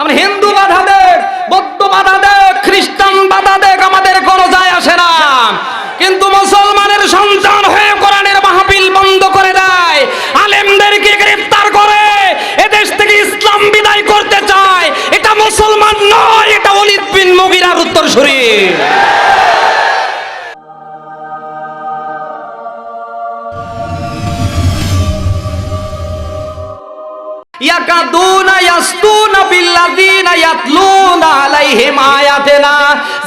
আমরা হিন্দু বাধা দেখ, বৌদ্ধ বাধা দেখ, খ্রিস্টান বাধা দেখ, আমাদের কোনো যায় আসে না। কিন্তু মুসলমানের সন্তান হয়ে কোরআনের মাহফিল বন্ধ করে দেয়। আলেমদেরকে গ্রেফতার করে এদেশ থেকে ইসলাম বিদায় করতে চায়। এটা মুসলমান নয়, এটা অলিদ বিন মুগিরার উত্তর ইয়াকাদুনা ইয়াসতুনা বিল্লাযিনা ইয়াতলুনা আলাইহিম আয়াতিনা।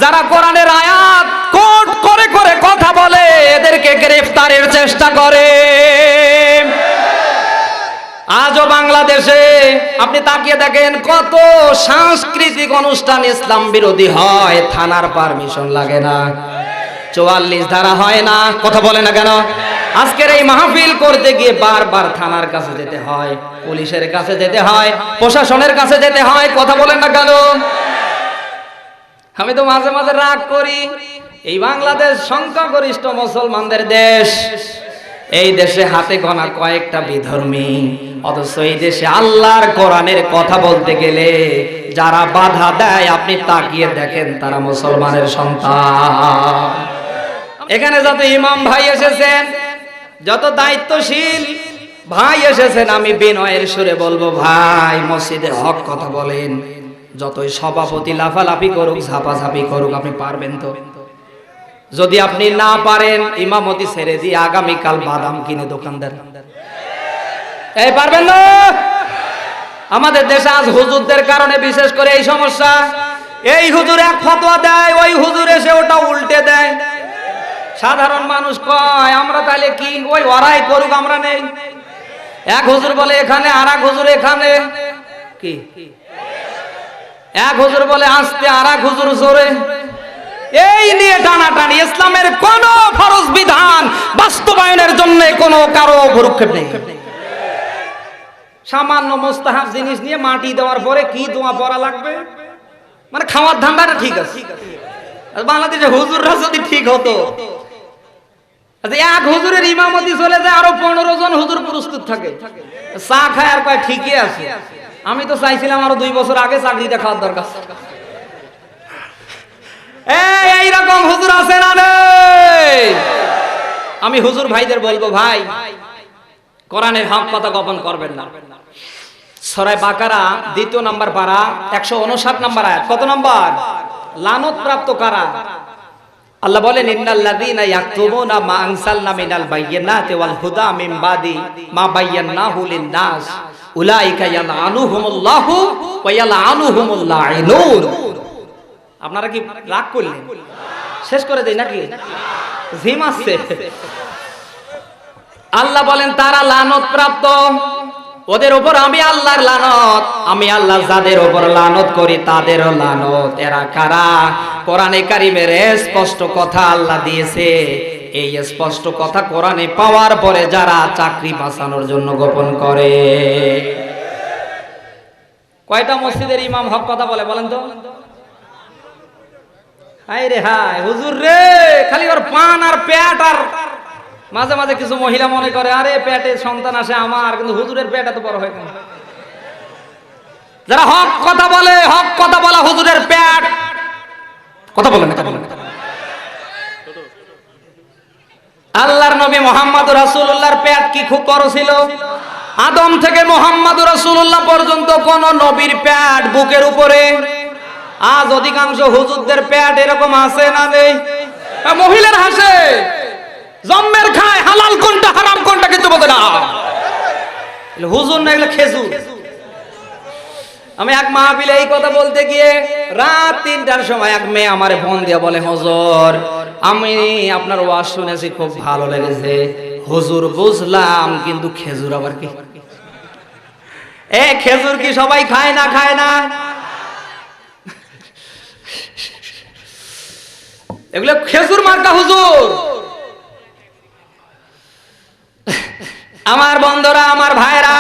যারা কোরআনের আয়াত কোট করে করে কথা বলে, এদেরকে গ্রেফতারের চেষ্টা করে। আজও বাংলাদেশে আপনি তাকিয়ে দেখেন কত সাংস্কৃতিক অনুষ্ঠান ইসলাম বিরোধী হয়, থানার পারমিশন লাগে না। চুয়াল্লিশ ধারা হয় না। কথা বলে না কেন? আজকের এই মাহফিল করতে গিয়ে বারবার থানার কাছে যেতে হয়, পুলিশের কাছে যেতে হয়, প্রশাসনের কাছে যেতে হয়, কথা বলেন না কেন? আমি তো মাঝে মাঝে রাগ করি। এই বাংলাদেশ সংখ্যাগরিষ্ঠ মুসলমানদের দেশ। এই দেশে হাতে গোনা কয়েকটা বিধর্মী, অথচ এই দেশে আল্লাহর কোরআনের কথা বলতে গেলে যারা বাধা দেয়, আপনি তাকিয়ে দেখেন তারা মুসলমানের সন্তান। এখানে যাতে ইমাম ভাই এসেছেন যত দায়িত্বশীল ভাই এসেছেন, আমি বিনয়ের সুরে বলব, ভাই মসজিদের হক কথা বলেন। যতই সভাপতি লাফালাফি করুক, ঝাপাঝাপি করুক, আপনি পারবেন তো? যদি আপনি না পারেন, ইমামতি ছেড়ে দিয়ে আগামীকাল বাদাম কিনে দোকানদার। এই পারবেন না? আমাদের দেশে আজ হুজুরদের কারণে বিশেষ করে এই সমস্যা। এই হুজুর এক ফতোয়া দেয়, ওই হুজুর এসে ওটা উল্টে দেয়। সাধারণ মানুষ কয়, আমরা তাহলে কি? ওই ওরাই করুক, আমরা নেই। এক হুজুর বলে, এখানে আর এক হুজুর এখানে। কি? এক হুজুর বলে, আসতে আর এক হুজুর জোরে। এই নিয়ে টানাটানি ইসলামের কোন ফরজ বিধান বাস্তবায়নের জন্য কোনো কারও ভরুক্ষেপ নেই। সামান্য মোস্তাহাব জিনিস নিয়ে মাটি দেওয়ার পরে কি দোয়া পড়া লাগবে? মানে খাওয়ার ধান্দাটা ঠিক আছে। বাংলাদেশে হুজুররা যদি ঠিক হতো আচ্ছা, হুজুর আমি হুজুর ভাইদের বলব ভাই কোরআনের হক কথা গোপন করবেন না। সরাই বাকারা দ্বিতীয় নাম্বার পারা একশো উনষাট নাম্বার কত নাম্বার? লানত প্রাপ্ত কারা? আল্লাহ বলেন, ইন্নাল্লাযীনা ইয়াকতুমুনা মা আনসালনা মিনাল ওয়াল হুদা মিন বাদি মা লিন-নাস। উলাইকা ইয়ালআনুহুমুল্লাহু ওয়া ইয়ালআনুহুমুল লাঈনুন আপনারা কি রাগ করলেন? শেষ করে দেই নাকি? জিম আল্লাহ বলেন, তারা লানত প্রাপ্ত ওদের উপর আমি আল্লাহর লানত, আমি আল্লাহ যাদের উপর লানত করি তাদেরও লানত। এরা কারা? কোরআনে কারিমের স্পষ্ট কথা আল্লাহ দিয়েছে। এই স্পষ্ট কথা কোরআনে পাওয়ার পরে যারা চাকরি বাঁচানোর জন্য গোপন করে। কয়টা মসজিদের ইমাম হক কথা বলে বলেন তো? হাই রে হাই হুজুর রে, খালি ওর পান আর পেট আর মাঝে মাঝে কিছু মহিলা মনে করে, আরে, পেটে সন্তান আসে আমার, কিন্তু হুজুরের পেট এত বড় হয় যারা হক কথা বলে, হক কথা বলা হুজুরের পেট। কথা বলেন কথা বলেন আল্লাহর নবী মোহাম্মদ রাসূলুল্লাহর পেট কি খুব বড় ছিল? আদম থেকে মোহাম্মদ রাসূলুল্লাহ পর্যন্ত কোন নবীর পেট বুকের উপরে? আজ অধিকাংশ হুজুরদের পেট এরকম আছে না নেই? মহিলার হাসে। জম্মের খায়, হালাল কোনটা, হারাম কোনটা কিন্তু বলতে না। হুজুর না এগুলো খেজুর। আমি এক মাহফিলে এই কথা বলতে গিয়ে রাত তিনটার সময় এক মেয়ে আমার ফোন দিয়ে বলে, হুজুর, আমি আপনার ওয়াজ শুনেছি, খুব ভালো লেগেছে। হুজুর, বুঝলাম, কিন্তু খেজুর আবার কি? এ, খেজুর কি সবাই খায় না খায় না? এগুলো খেজুর মার্কা হুজুর। আমার বন্ধুরা, আমার ভাইরা,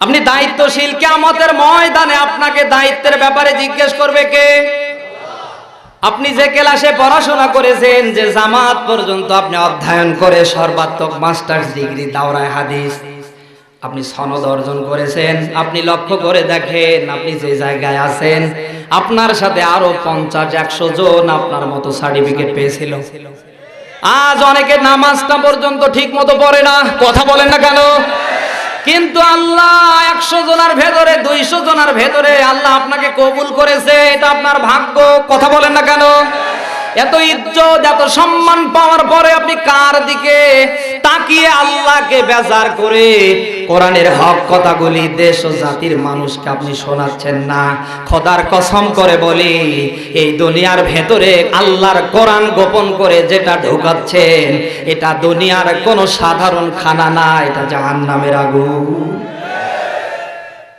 আপনি দায়িত্বশীল কেমতের ময়দানে আপনাকে দায়িত্বের ব্যাপারে জিজ্ঞেস করবে কে? আপনি যে ক্লাসে পড়াশোনা করেছেন, যে জামাত পর্যন্ত আপনি অধ্যয়ন করে সর্বাত্মক মাস্টার্স ডিগ্রি, দাওরায় হাদিস, আপনি সনদ অর্জন করেছেন, আপনি লক্ষ্য করে দেখেন, আপনি যে জায়গায় আছেন, আপনার সাথে আরও পঞ্চাশ, একশো জন আপনার মতো সার্টিফিকেট পেয়েছিল। আজ অনেকে নামাজটা পর্যন্ত ঠিক মতো পড়ে না। কথা বলেন না কেন? কিন্তু আল্লাহ একশো জনার ভেতরে, দুইশো জনের ভেতরে আল্লাহ আপনাকে কবুল করেছে, এটা আপনার ভাগ্য। কথা বলেন না কেন? এত ইজ্জত, এত সম্মান পাওয়ার পরে আপনি কার দিকে তাকিয়ে আল্লাহকে বেজার করে কোরআনের হক কথাগুলি দেশ ও জাতির মানুষকে আপনি শোনাচ্ছেন না? খোদার কসম করে বলি, এই দুনিয়ার ভেতরে আল্লাহর কোরআন গোপন করে যেটা ঢোকাচ্ছেন, এটা দুনিয়ার কোনো সাধারণ খানা না, এটা জাহান্নামের আগুন।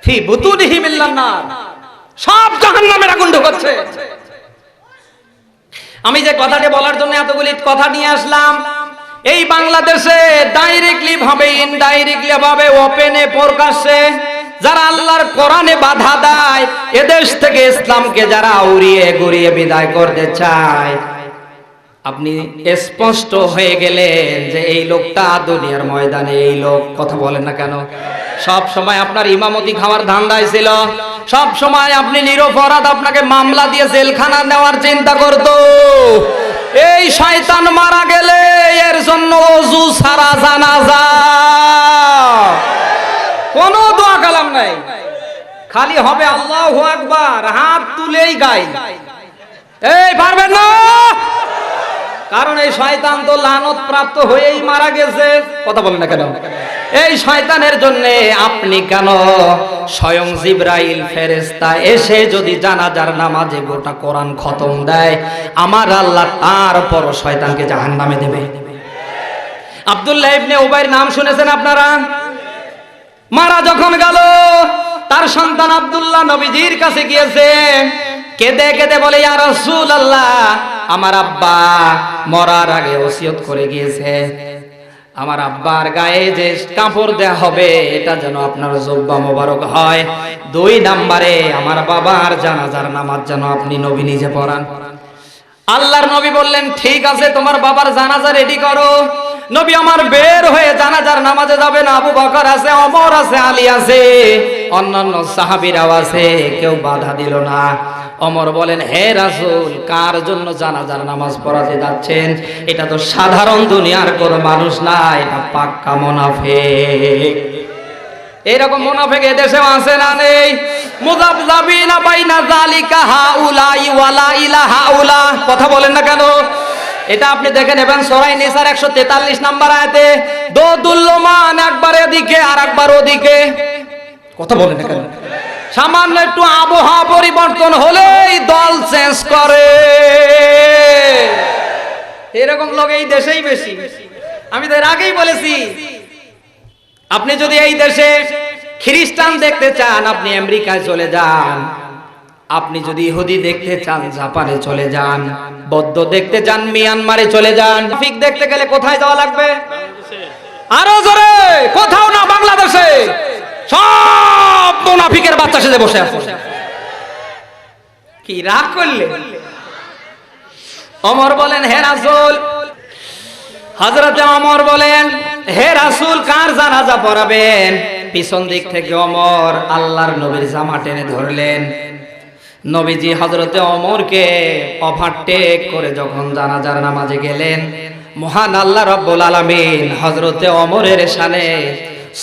ফি বুতুনিহি মিল্লান নার। সব জাহান্নামের আগুন ঢোকাচ্ছে। আমি যে কথাটি বলার জন্য এতগুলি কথা নিয়ে আসলাম, এই বাংলাদেশে ডাইরেক্টলি ভাবে ইনডাইরেক্টলি ভাবে ওপেনে প্রকাশ্যে যারা আল্লাহর কোরআনে বাধা দেয়, এদেশ থেকে ইসলামকে যারা উড়িয়ে গুড়িয়ে বিদায় করতে চায়, আপনি স্পষ্ট হয়ে গেলেন যে এই লোকটা দুনিয়ার ময়দানে, এই লোক, কথা বলেন না কেন? সব সময় আপনার ইমামতি খাওয়ার ধান্দায় ছিল। সব সময় আপনি নিরপরাধ আপনাকে মামলা দিয়ে জেলখানা নেওয়ার চিন্তা করত। এই শয়তান মারা গেলে এর জন্য অজু সারা জানাজা কোনো দোয়া কালাম নাই। খালি হবে আল্লাহু আকবার, হাত তুলেই গাই। এই পারবেন না? কারণ এই শয়তান তো লানত প্রাপ্ত হয়েই মারা গেছে। কথা বলেন না কেন? এই শয়তানের জন্য আপনি কেন স্বয়ং জিব্রাইল ফেরেস্তা এসে যদি জানাজার নামাজে গোটা কোরআন খতম দেয়, আমার আল্লাহ তারপর শয়তানকে জাহান্নামে দেবে। আব্দুল্লাহ ইবনে উবাইর নাম শুনেছেন আপনারা? মারা যখন গেল, তার সন্তান আব্দুল্লাহ নবীজির কাছে গিয়েছে, কেঁদে কেঁদে বলে, ইয়া রাসূল আল্লাহ আমার আব্বা মরার আগে ওসিয়ত করে গিয়েছে। আমার আব্বার গায়ে যে কাপড় দেয়া হবে, এটা যেন আপনার জব্বা মোবারক হয়। দুই নাম্বারে, আমার বাবার জানাজার নামাজ যেন আপনি নবী নিজে পড়ান। আল্লাহর নবী বললেন, ঠিক আছে, তোমার বাবার জানাজা রেডি করো। নবী আমার বের হয়ে জানাজার নামাজে যাবে না। আবু বকর আছে অমর আছে, আলী আছে, অন্যান্য সাহাবীরাও আছে, কেউ বাধা দিল না। অমর বলেন, হে রাসূল, কার জন্য জানাজার নামাজ পড়াতে যাচ্ছেন? এটা তো সাধারণ দুনিয়ার কোনো মানুষ না এটা পাক্কা মুনাফিক। এইরকম মুনাফিক এদেশেও আছে না নেই? মুযাবযাবিনা বাইনা যালিকা হাউলাই ওয়ালা ইলাহা উলা কথা বলেন না কেন? এটা আপনি দেখে নেবেন সরাই নিসার 143 নাম্বার আয়াতে, দোদুল্লমান একবার এদিকে আর একবার ওদিকে। কথা বলেন না কেন? সামান্য একটু আবহাওয়া পরিবর্তন হলেই দল চেঞ্জ করে। এরকম লোক এই দেশেই বেশি। আমি তো এর আগেই বলেছি, আপনি যদি এই দেশে খ্রিস্টান দেখতে চান, আপনি আমেরিকায় চলে যান। আপনি যদি ইহুদি দেখতে চান, জাপানে চলে যান। বৌদ্ধ দেখতে চান, মিয়ানমারে চলে যান। ফিক দেখতে গেলে কোথায় যাওয়া লাগবে? আরও জোরে, কোথাও না, বাংলাদেশে। সব মুনাফিকের বাচ্চা সেজে বসে আছে। কি রাগ করলে? অমর বলেন হে রাসূল। হযরত অমর বলেন হে রাসূল কার জানাজা পড়াবেন? পিছন দিক থেকে অমর আল্লাহর নবীর জামা টেনে ধরলেন। নবীজি হজরতে অমরকে ওভারটেক করে যখন জানাজার নামাজে গেলেন মহান আল্লাহ রব্বুল আলামিন হজরতে অমরের শানে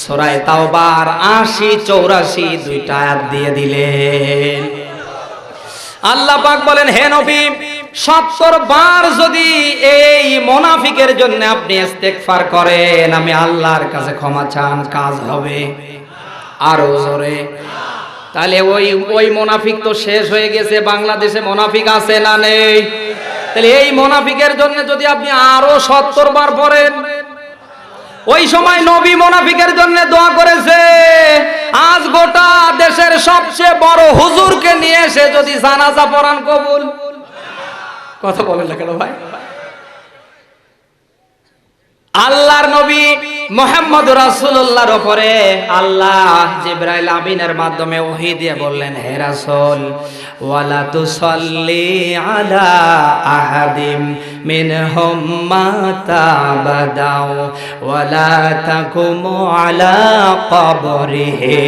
সূরায়ে তাওবার 80 84 দুইটা দিয়ে দিলেন। আল্লাহ পাক বলেন, হে নবী, সত্তর বার যদি এই মোনাফিকের জন্য আপনি ইস্তেগফার করেন, আমি আল্লাহর কাছে ক্ষমা চান, কাজ হবে। আরও জোরে। তাহলে ওই ওই মোনাফিক তো শেষ হয়ে গেছে, বাংলাদেশে মোনাফিক আছে না নেই? তাহলে এই মোনাফিকের জন্য যদি আপনি আরও সত্তর বার পড়েন ওই সময় নবী মোনাফিকের জন্য দোয়া করেছে, আজ গোটা দেশের সবচেয়ে বড় হুজুরকে নিয়ে এসে যদি জানাজা পড়ান কবুল। কথা বলেন না কেন ভাই? আল্লাহর নবী মোহাম্মদ রাসুল্লাহর ওপরে আল্লাহ জিব্রাইল আমিনের মাধ্যমে ওহি দিয়ে বললেন, হে রাসুল, ওয়ালা তুসাল্লি আলা আহাদিম মিনহুম মাতা বাদাও ওয়ালা তাকুম আলা কবরিহি,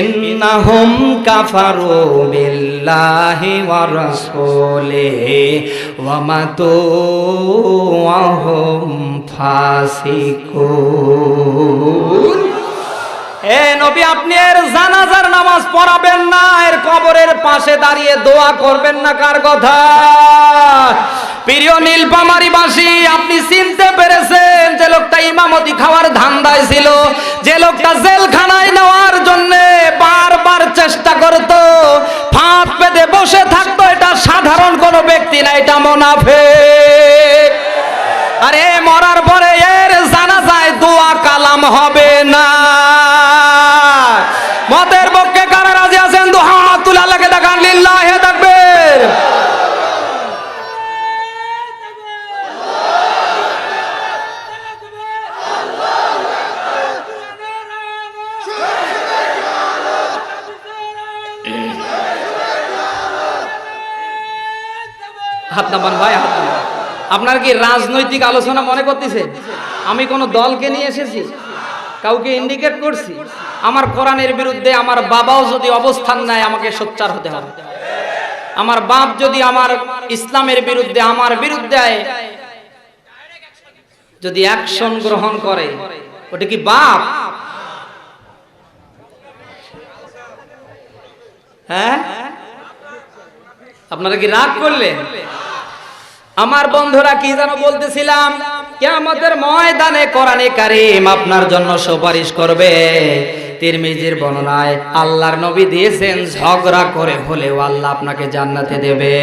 ইন্নাহুম কাফারু বিল্লাহি ওয়া রাসূলিহি, ওয়া মাতু ওয়া হুম ফাসিকুন। এ নবী, আপনি এর জানাজার নামাজ পড়াবেন না, এর কবরের পাশে দাঁড়িয়ে দোয়া করবেন না, কার কথা? প্রিয় নীলপামারিবাসী আপনি চিনতে পেরেছেন যে লোকটা ইমামতি খাওয়ার ধান্দায় ছিল। যে লোকটা জেলখানায় নেওয়ার জন্য বারবার চেষ্টা করত। ফাঁপ পেতে বসে থাকতো, এটা সাধারণ কোনো ব্যক্তি না, এটা মোনাফেক। আরে মরার পরে এর জানা যায় দোয়া কালাম হবে না। মতের পক্ষে কারা রাজি আছেন? দু হাত তুলে আল্লাহকে দেখান লিল্লাহে থাকবেন হাত নামান ভাই, হাত আপনার কি রাজনৈতিক আলোচনা মনে করতেছে? আমি কোন দলকে নিয়ে এসেছি, কাউকে ইন্ডিকেট করছি। আমার কোরআনের বিরুদ্ধে আমার বাবাও যদি অবস্থান নেয়, আমাকে সোচ্চার হতে হবে। আমার বাপ যদি আমার ইসলামের বিরুদ্ধে, আমার বিরুদ্ধে যদি অ্যাকশন গ্রহণ করে, ওটা কি বাপ? হ্যাঁ? আপনারা কি রাগ করলেন? আমার বন্ধুরা কি যেন বলতেছিলাম? কেয়ামতের ময়দানে কোরআনে কারিম আপনার জন্য সুপারিশ করবে। তিরমিজির বর্ণনায় আল্লাহর নবী দিয়েছেন, ঝগড়া করে হলেও আল্লাহ আপনাকে জান্নাতে দেবে।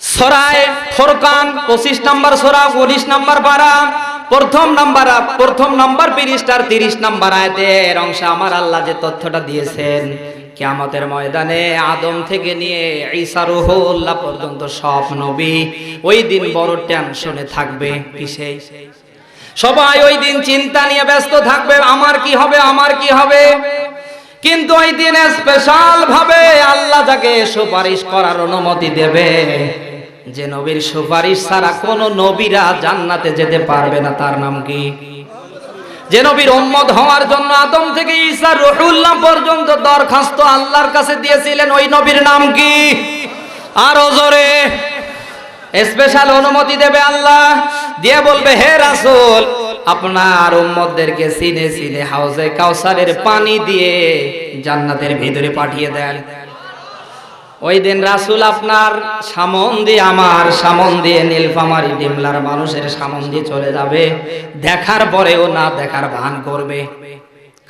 সরায় ফোরকান পঁচিশ নাম্বার সোরা, উনিশ নাম্বার পারা, প্রথম নাম্বার প্রথম নাম্বার পৃষ্ঠার তিরিশ নাম্বার আয়তের অংশে আমার আল্লাহ যে তথ্যটা দিয়েছেন কিয়ামতের ময়দানে আদম থেকে নিয়ে ঈসা রুহুল্লাহ পর্যন্ত সব নবী ওই দিন বড় টেনশনে থাকবে কিসে? সবাই ওই দিন চিন্তা নিয়ে ব্যস্ত থাকবে, আমার কি হবে, আমার কি হবে? কিন্তু ওই দিন স্পেশাল ভাবে আল্লাহ যাকে সুপারিশ করার অনুমতি দেবে, যে নবীর সুপারিশ ছাড়া কোন নবীরা জান্নাতে যেতে পারবে না, তার নাম কি? যে নবীর উম্মত হওয়ার জন্য আদম থেকে ঈসা, রহুল্লাহ পর্যন্ত দরখাস্ত আল্লাহর কাছে দিয়েছিলেন, ওই নবীর নাম কি? আরও জোরে। স্পেশাল অনুমতি দেবে আল্লাহ। দিয়ে বলবে, হে রাসূল, আপনার উম্মতদেরকে সিনে সিনে হাউজে কাউসারের পানি দিয়ে জান্নাতের ভিতরে পাঠিয়ে দেন। ওই দিন রাসূল আপনার সামন দিয়ে আমার সামন দিয়ে নীলফামারি ডিমলার মানুষের সামন দিয়ে চলে যাবে। দেখার পরেও না দেখার ভান করবে।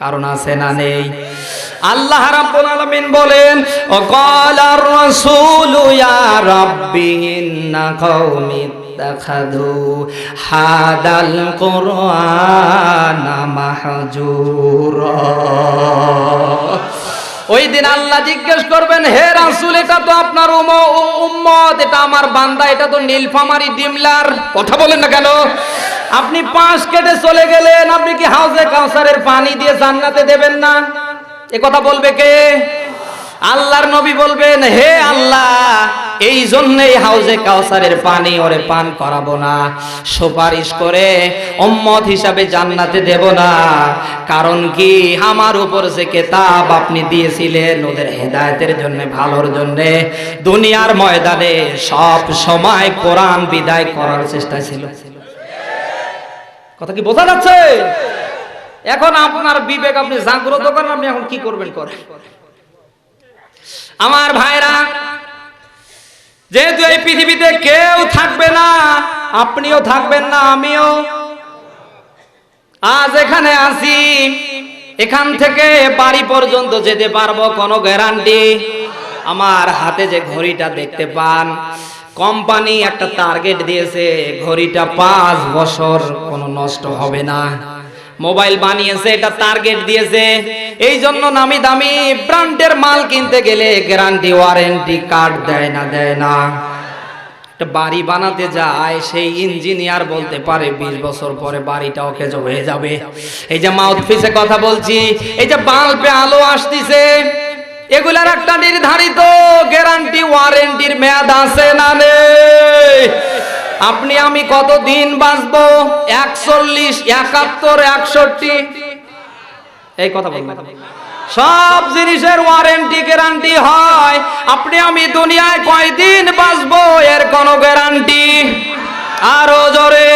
কারণ আছে না নেই। আল্লাহ রাব্বুল আলামিন বলেন ও ক্বালার রাসূলু ইয়া রাব্বি ইন্না কওমি ইত্তাখাযু হাদাল কুরআনা মাহজুরা। ওই দিন আল্লাহ জিজ্ঞেস করবেন, হে রাসুল, এটা তো আপনার উম্মত, এটা আমার বান্দা, এটা তো নীলফামারি ডিমলার। কথা বলেন না কেন? আপনি পাঁচ কেটে চলে গেলেন, আপনি কি হাউজে কাউসারের পানি দিয়ে জান্নাতে দেবেন না? এ কথা বলবে কে? আল্লাহর নবী বলবেন, হে আল্লাহ, এই জন্যই হাউজে কাউসারের পানি ওরে পান করাবো না। সুপারিশ করে উম্মত হিসাবে জান্নাতে দেব না। কারণ কি, আমার উপর যে কেতাব আপনি দিয়েছিলেন, ওদের হেদায়েতের জন্য, ভালোর জন্য, দুনিয়ার ময়দানে সব সময় কোরআন বিদায় করার চেষ্টা ছিল। কথা কি বোঝা যাচ্ছে? এখন আপনার বিবেক আপনি জাগ্রত করেন, আপনি এখন কি করবেন করেন? আমার ভাইরা, যেহেতু এই পৃথিবীতে কেউ থাকবে না, আপনিও থাকবেন না, আমিও। আজ এখানে আসি এখান থেকে বাড়ি পর্যন্ত যেতে পারব, কোনো গ্যারান্টি। আমার হাতে যে ঘড়িটা দেখতে পান, কোম্পানি একটা টার্গেট দিয়েছে, ঘড়িটা পাঁচ বছর কোনো নষ্ট হবে না। মোবাইল বানিয়েছে, এটা টার্গেট দিয়েছে। এই জন্য নামি দামি ব্র্যান্ডের মাল কিনতে গেলে গ্যারান্টি ওয়ারেন্টি কার্ড দেয় না দেয় না। বাড়ি বানাতে যায়, সেই ইঞ্জিনিয়ার বলতে পারে বিশ বছর পরে বাড়িটা অকেজ হয়ে যাবে। এই যে মাউথ পিসে কথা বলছি, এই যে বাল্বে আলো আসতিছে, এগুলার একটা নির্ধারিত গ্যারান্টি ওয়ারেন্টির মেয়াদ আছে না নেই? আপনি, আমি কত দিন বাঁচবো? একচল্লিশ, একাত্তর, একষট্টি। এই কথা বলবেন সব জিনিসের ওয়ারেন্টি গ্যারান্টি হয়। আপনি, আমি দুনিয়ায় কয়দিন বাঁচবো? এর কোনো গ্যারান্টি আরও জোরে।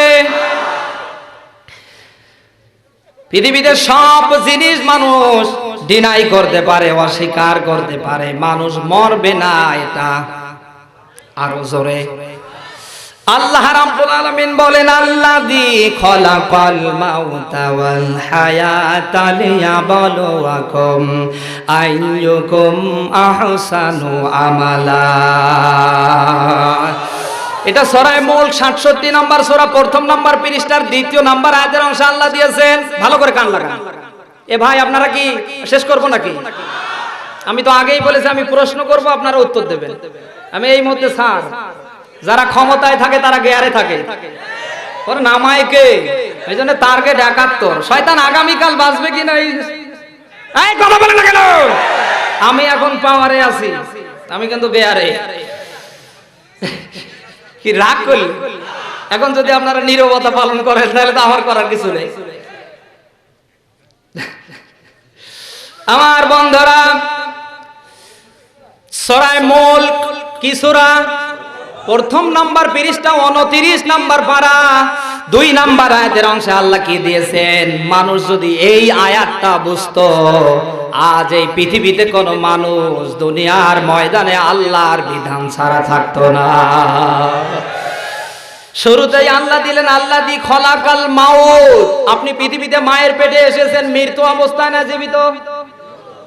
পৃথিবীতে সব জিনিস মানুষ ডিনাই করতে পারে, অস্বীকার করতে পারে। মানুষ মরবে না, এটা আরও জোরে। আল্লাহ রাব্বুল আলামিন বলেন, আল্লাযী খলাকাল মাউতা ওয়াল হায়াতা লিয়াবলুয়াকুম আইয়ুকুম আহসানু আমালা। এটা সরাই মূল সাতষট্টি নাম্বার সোরা, প্রথম নাম্বার পৃষ্ঠার দ্বিতীয় নাম্বার আয়াতের অংশ আল্লাহ দিয়েছেন। ভালো করে কান লাগান। এ ভাই, আপনারা কি শেষ করব নাকি? আমি তো আগেই বলেছি, আমি প্রশ্ন করব, আপনারা উত্তর দেবেন। আমি এই মধ্যে স্যার যারা ক্ষমতায় থাকে, তারা গেয়ারে থাকে। ওর কে? এই জন্য টার্গেট একাত্তর। শয়তান আগামীকাল বাঁচবে এই কথা বলে না কেন? আমি এখন পাওয়ারে আছি। আমি কিন্তু গেয়ারে। কি রাগ করলি? এখন যদি আপনারা নীরবতা পালন করেন, তাহলে তো আমার করার কিছু নেই। আমার বন্ধুরা সরাই মূল কি সূরা প্রথম নাম্বার পিরিশটা উনতিরিশ নাম্বার পারা। দুই নাম্বার আয়াতের অংশে আল্লাহ কি দিয়েছেন? মানুষ যদি এই আয়াতটা বুঝতো, আজ এই পৃথিবীতে কোনো মানুষ দুনিয়ার ময়দানে আল্লাহর বিধান ছাড়া থাকতো না। শুরুতেই আল্লাহ দিলেন, আল্লাহ দি খলাকাল মাউত। আপনি পৃথিবীতে মায়ের পেটে এসেছেন, মৃত্যু অবস্থায় না জীবিত?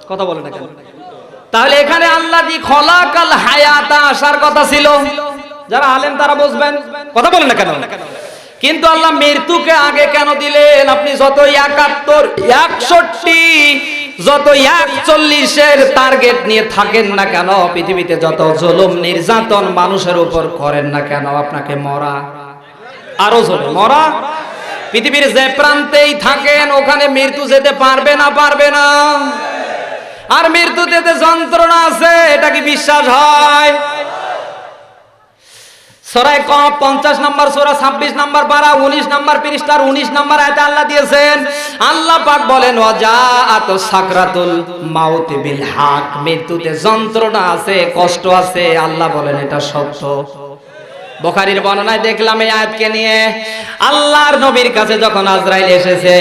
কথা বলে না কেন? তাহলে এখানে আল্লাহ দি খলাকাল হায়াতা আসার কথা ছিল। যারা আলেম, তারা বুঝবেন। কথা বলেন না কেন? কিন্তু আল্লাহ মৃত্যুকে আগে কেন দিলেন? আপনি যত একাত্তর, একষট্টি যত একচল্লিশের টার্গেট নিয়ে থাকেন না কেন, পৃথিবীতে যত জুলুম, নির্যাতন মানুষের উপর করেন না কেন, আপনাকে মরা? আরও জোরে, মরা? পৃথিবীর যে প্রান্তেই থাকেন, ওখানে মৃত্যু যেতে পারবে না পারবে না। আর মৃত্যুতে যে যন্ত্রণা আছে, এটা কি বিশ্বাস হয়? সরাই কম পঞ্চাশ নাম্বার, সোরা ছাব্বিশ নাম্বার, বারা উনিশ নাম্বার, পৃষ্ঠার উনিশ নাম্বার আয়তে আল্লাহ দিয়েছেন। আল্লাহ পাক বলেন অজা আত সাকরাতুল মাউতি বিল হাক। মৃত্যুতে যন্ত্রণা আছে, কষ্ট আছে, আল্লাহ বলেন, এটা সত্য। বখারির বর্ণনায় দেখলাম এই আয়াতকে নিয়ে, আল্লাহর নবীর কাছে যখন আজরাইল এসেছে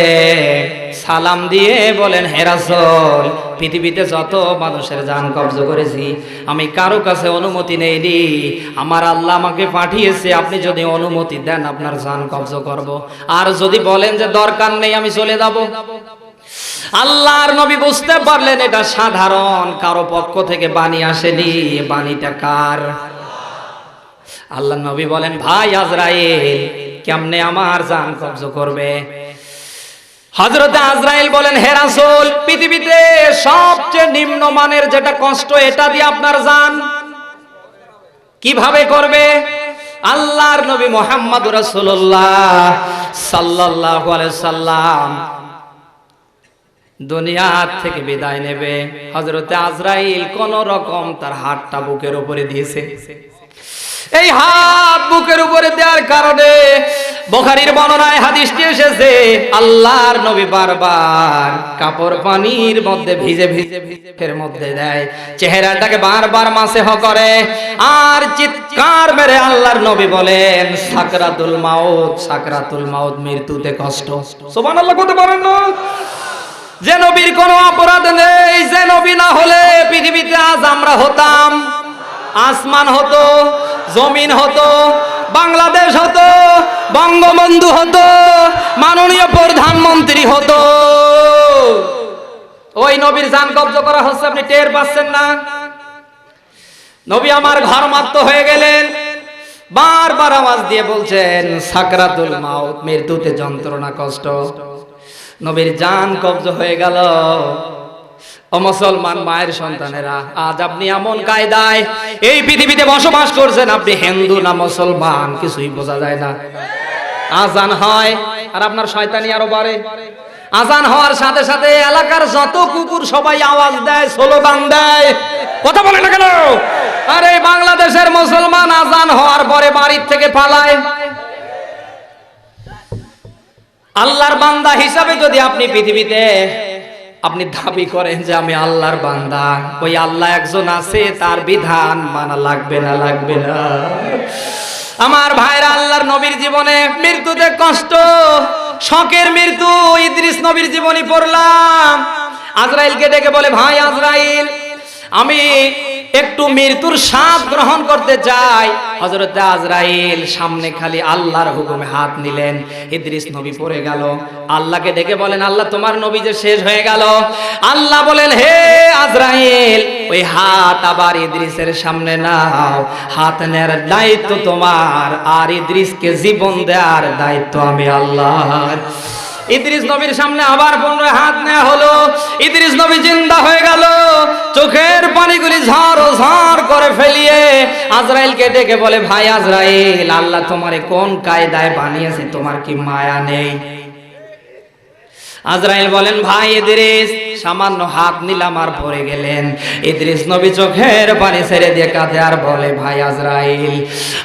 সালাম দিয়ে বলেন হেরাসল পৃথিবীতে যত মানুষের জান কবজ করেছি, আমি কারও কাছে অনুমতি নেইনি। আমার আল্লাহ আমাকে পাঠিয়েছে, আপনি যদি অনুমতি দেন, আপনার জান কবজ করব। আর যদি বলেন যে দরকার নেই, আমি চলে যাব। আল্লাহর নবী বুঝতে পারলেন এটা সাধারণ, কারও পক্ষ থেকে বাণী আসেনি। বাণীটা কার? আল্লাহ নবী বলেন, ভাই আজরাইল, কেমনে আমার জান কবজ করবে? হজরতে আজরাইল বলেন হেরাসুল পৃথিবীতে সবচেয়ে নিম্ন মানের যেটা কষ্ট, এটা দিয়ে আপনার জান। কীভাবে করবে? আল্লাহর নবী মোহাম্মদ রাসূলুল্লাহ সাল্লাল্লাহু আলাইহি সাল্লাম দুনিয়ার থেকে বিদায় নেবে। হজরতে আজরাইল কোন রকম তার হাতটা বুকের উপরে দিয়েছে। এই হাত বুকের উপরে দেওয়ার কারণে বোখারির বর্ণনায় হাদিসটি এসেছে, আল্লাহর নবী বারবার কাপড় পানির মধ্যে ভিজে ভিজে ভিজে ফের মধ্যে দেয়, চেহারাটাকে বারবার মাসে হ করে, আর চিৎকার মেরে আল্লাহর নবী বলেন, সাকরাতুল মাউত সাকরাতুল মাউত মৃত্যুতে কষ্ট। সুবহানাল্লাহ করতে পারেন না? যে নবীর কোনো অপরাধ নেই, যে নবী না হলে পৃথিবীতে আজ আমরা হতাম, আসমান হতো জমিন হতো, বাংলাদেশ হতো, বঙ্গবন্ধু হতো, মাননীয় প্রধানমন্ত্রী হতো। ওই নবীর জান কবজ করা হচ্ছে, আপনি টের পাচ্ছেন না। নবী আমার ঘর মাত্র হয়ে গেলেন। বারবার আওয়াজ দিয়ে বলছেন, সাকরাতুল মাউত, মৃত্যুতে যন্ত্রণা, কষ্ট। নবীর জান কবজ হয়ে গেল। মুসলমান মায়ের সন্তানেরা, আজ আপনি এমন কায়দায় এই পৃথিবীতে বসবাস করছেন, আপনি হিন্দু না মুসলমান, কিছুই বোঝা যায় না। আজান হয় আর আপনার শয়তানি আরও বাড়ে। আজান হওয়ার সাথে সাথে এলাকার যত কুকুর সবাই আওয়াজ দেয়, স্লোগান দেয়। কথা বলে না কেন? আরে বাংলাদেশের মুসলমান আজান হওয়ার পরে বাড়ির থেকে পালায়। আল্লাহর বান্দা হিসাবে যদি আপনি পৃথিবীতে আপনি দাবি করেন যে আমি আল্লাহর বান্দা। ওই আল্লাহ একজন আছে, তার বিধান মানা লাগবে না লাগবে না। আমার ভাইরা, আল্লাহর নবীর জীবনে মৃত্যুতে কষ্ট, শখের মৃত্যু, ইদ্রিস নবীর জীবনী পড়লাম। আজরাইলকে ডেকে বলে, ভাই আজরাইল, আমি একটু মৃত্যুর স্বাদ গ্রহণ করতে চাই হজরত আজরাইল সামনে খালি আল্লাহর হুকুমে হাত নিলেন। ইদ্রিস নবী পড়ে গেল। আল্লাহকে ডেকে বলেন, আল্লাহ, তোমার নবী যে শেষ হয়ে গেল। আল্লাহ বলেন, হে আজরাইল, ওই হাত আবার ইদ্রিসের সামনে নাও। হাত নেয়ার দায়িত্ব তোমার, আর ইদ্রিসকে জীবন দেওয়ার দায়িত্ব আমি আল্লাহর। ইদ্রিস নবীর সামনে আবার পুনরায় হাত নেওয়া হলো। ইদ্রিস নবী জিন্দা হয়ে গেল। চোখের পানিগুলি ঝড় ঝড় করে ফেলিয়ে আজরাইলকে ডেকে বলে, ভাই আজরাইল, আল্লাহ তোমারে কোন কায়দায় বানিয়েছে? তোমার কি মায়া নেই? আজরাইল বলেন, ভাই ইদ্রিস, সামান্য হাত নিলাম আর পড়ে গেলেন। ইদ্রিস নবী চোখের পানি ছেড়ে দিয়ে কাঁদে আর বলে, ভাই আজরাইল,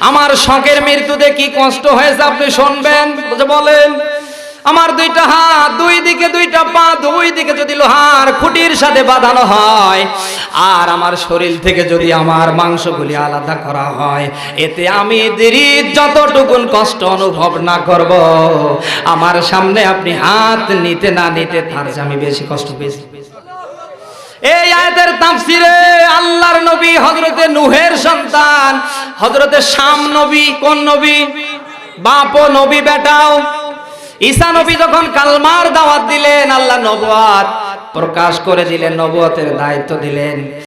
আমার শখের মৃত্যুতে কি কষ্ট হয়েছে আপনি শুনবেন? বলেন আমার দুইটা হাত, দুই দিকে দুইটা পা, দুই দিকে যদি লোহার খুঁটির সাথে বাঁধানো হয়, আর আমার শরীর থেকে যদি আমার মাংসগুলি আলাদা করা হয়, এতে আমি দেরি যতটুকুন কষ্ট অনুভব না করব। আমার সামনে আপনি হাত নিতে না নিতে তার আমি বেশি কষ্ট পেয়েছি। এই আয়াতের তাফসিরে আল্লাহর নবী হযরতে নূহের সন্তান, হযরতে শাম নবী, কোন নবী? বাপ নবী বেটাও ঈসা নবী যখন কালমার দাওয়াত দিলেন আল্লাহ নবুয়াত প্রকাশ করে দিলেন নবুয়তের দায়িত্ব দিলেন।